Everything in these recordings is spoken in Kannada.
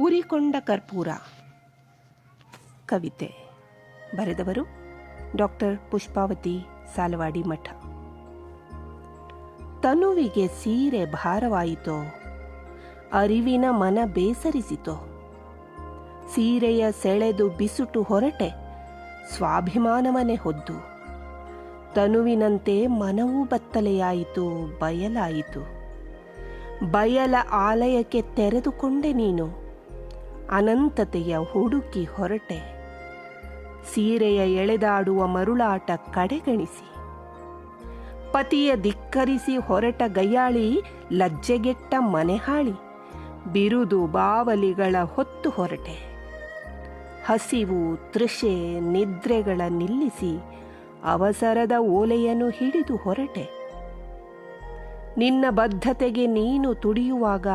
ಉರಿಕೊಂಡ ಕರ್ಪೂರ. ಕವಿತೆ. ಬರೆದವರು ಡಾಕ್ಟರ್ ಪುಷ್ಪಾವತಿ ಸಾಲವಾಡಿ ಮಠ. ತನುವಿಗೆ ಸೀರೆ ಭಾರವಾಯಿತೋ, ಅರಿವಿನ ಮನ ಬೇಸರಿಸಿತೋ. ಸೀರೆಯ ಸೆಳೆದು ಬಿಸುಟು ಹೊರಟೆ, ಸ್ವಾಭಿಮಾನವನೆ ಹೊದ್ದು. ತನುವಿನಂತೆ ಮನವೂ ಬತ್ತಲೆಯಾಯಿತು, ಬಯಲಾಯಿತು. ಬಯಲ ಆಲಯಕ್ಕೆ ತೆರೆದುಕೊಂಡೆ ನೀನು. ಅನಂತತೆಯ ಹುಡುಕಿ ಹೊರಟೆ. ಸೀರೆಯ ಎಳೆದಾಡುವ ಮರುಳಾಟ ಕಡೆಗಣಿಸಿ. ಪತಿಯ ಧಿಕ್ಕರಿಸಿ ಹೊರಟ ಗಯ್ಯಾಳಿ ಲಜ್ಜೆಗೆಟ್ಟ ಮನೆಹಾಳಿ. ಬಿರುದು ಬಾವಲಿಗಳ ಹೊತ್ತು ಹೊರಟೆ. ಹಸಿವು, ತೃಷೆ, ನಿದ್ರೆಗಳ ನಿಲ್ಲಿಸಿ ಅವಸರದ ಓಲೆಯನ್ನು ಹಿಡಿದು ಹೊರಟೆ. ನಿನ್ನ ಬದ್ಧತೆಗೆ ನೀನು ತುಡಿಯುವಾಗ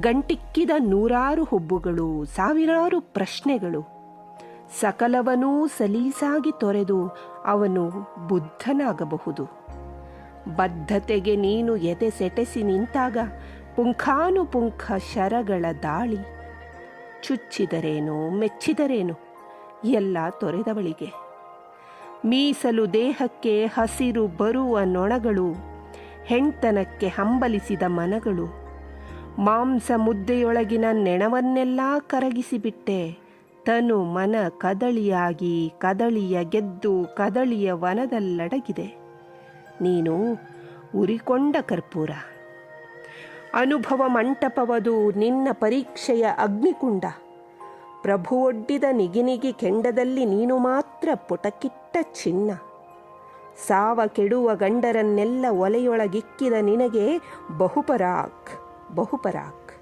ಗಂಟಿಕ್ಕಿದ ನೂರಾರು ಹುಬ್ಬುಗಳು, ಸಾವಿರಾರು ಪ್ರಶ್ನೆಗಳು. ಸಕಲವನೂ ಸಲೀಸಾಗಿ ತೊರೆದು ಅವನು ಬುದ್ಧನಾಗಬಹುದು. ಬದ್ಧತೆಗೆ ನೀನು ಎದೆ ಸೆಟೆಸಿ ನಿಂತಾಗ ಪುಂಖಾನುಪುಂಖ ಶರಗಳ ದಾಳಿ. ಚುಚ್ಚಿದರೇನು, ಮೆಚ್ಚಿದರೇನು, ಎಲ್ಲ ತೊರೆದವಳಿಗೆ. ಮೀಸಲು ದೇಹಕ್ಕೆ ಹಸಿರು ಬರುವ ನೊಣಗಳು ಹೆಣ್ತನಕ್ಕೆ ಹಂಬಲಿಸಿದ ಮನಗಳು ಮಾಂಸ ಮುದ್ದೆಯೊಳಗಿನ ನೆಣವನ್ನೆಲ್ಲ ಕರಗಿಸಿಬಿಟ್ಟೆ. ತನು ಮನ ಕದಳಿಯಾಗಿ ಕದಳಿಯ ಗೆದ್ದು ಕದಳಿಯ ವನದಲ್ಲಡಗಿದೆ. ನೀನು ಉರಿಕೊಂಡ ಕರ್ಪೂರ. ಅನುಭವ ಮಂಟಪವದು ನಿನ್ನ ಪರೀಕ್ಷೆಯ ಅಗ್ನಿಕುಂಡ. ಪ್ರಭು ಒಡ್ಡಿದ ನಿಗಿನಿಗಿ ಕೆಂಡದಲ್ಲಿ ನೀನು ಮಾತ್ರ ಪುಟಕಿಟ್ಟ ಚಿನ್ನ. ಸಾವ ಕೆಡುವ ಗಂಡರನ್ನೆಲ್ಲ ಒಲೆಯೊಳಗಿಕ್ಕಿದ ನಿನಗೆ ಬಹುಪರಾಕ್ ಬಹುಪರಾಕ್.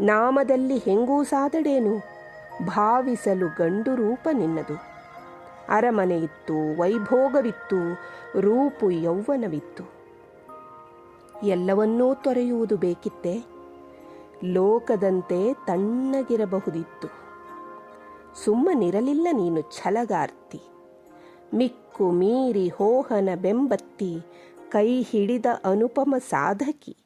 ನಾಮದಲ್ಲಿ ಹೆಂಗೂ ಸಾದಡೇನು? ಭಾವಿಸಲು ಗಂಡು ರೂಪ ನಿನ್ನದು. ಅರಮನೆ ಇತ್ತು ವೈಭೋಗವಿತ್ತು, ರೂಪು ಯೌವನವಿತ್ತು ಎಲ್ಲವನ್ನೂ ತೊರೆಯುವುದು ಬೇಕಿತ್ತೆ. ಲೋಕದಂತೆ ತಣ್ಣಗಿರಬಹುದಿತ್ತು. ಸುಮ್ಮನಿರಲಿಲ್ಲ ನೀನು ಛಲಗಾರ್ತಿ. ಮಿಕ್ಕು ಮೀರಿ ಹೋಹನ ಬೆಂಬತ್ತಿ ಕೈ ಹಿಡಿದ ಅನುಪಮ ಸಾಧಕಿ.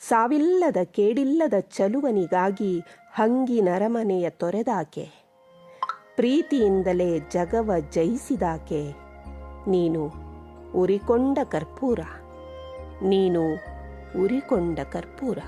ಸಾವಿಲ್ಲದ ಕೇಡಿಲ್ಲದ ಚಲುವನಿಗಾಗಿ ಹಂಗಿ ನರಮನೆಯ ತೊರೆದಾಕೆ. ಪ್ರೀತಿಯಿಂದಲೇ ಜಗವ ಜಯಿಸಿದಾಕೆ. ನೀನು ಉರಿಕೊಂಡ ಕರ್ಪೂರ. ನೀನು ಉರಿಕೊಂಡ ಕರ್ಪೂರ.